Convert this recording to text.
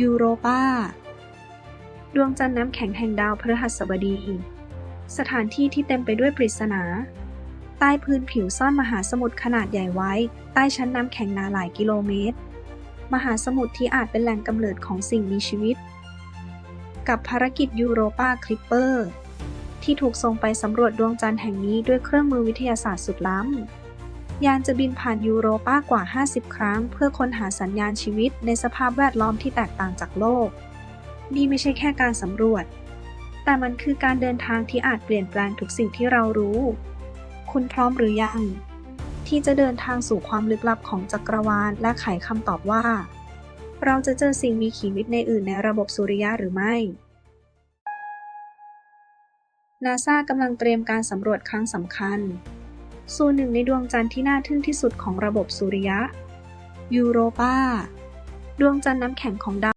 ยูโรปาดวงจันทร์น้ำแข็งแห่งดาวพฤหัสบดี สถานที่ที่เต็มไปด้วยปริศนา ใต้พื้นผิวซ่อนมหาสมุทรขนาดใหญ่ไว้ ใต้ชั้นน้ำแข็งหนาหลายกิโลเมตร มหาสมุทรที่อาจเป็นแหล่งกำเนิดของสิ่งมีชีวิต กับภารกิจยูโรปาคลิปเปอร์ที่ถูกส่งไปสำรวจดวงจันทร์แห่งนี้ด้วยเครื่องมือวิทยาศาสตร์สุดล้ำ ยานจะบินผ่านยูโรปากว่า 50 ครั้ง เพื่อค้นหาสัญญาณชีวิตในสภาพแวดล้อมที่แตกต่างจากโลก นี่ไม่ใช่แค่การสำรวจ แต่มันคือการเดินทางที่อาจเปลี่ยนแปลงทุกสิ่งที่เรารู้ คุณพร้อมหรือยัง ที่จะเดินทางสู่ความลึกลับของจักรวาลและไขคำตอบว่า เราจะเจอสิ่งมีชีวิตในอื่นในระบบสุริยะหรือไม่นาซากำลังเตรียมการสำรวจครั้งสำคัญ สู่หนึ่งในดวงจันทร์ที่น่าทึ่งที่สุดของระบบสุริยะ ยูโรปา ดวงจันทร์น้ำแข็งของดาว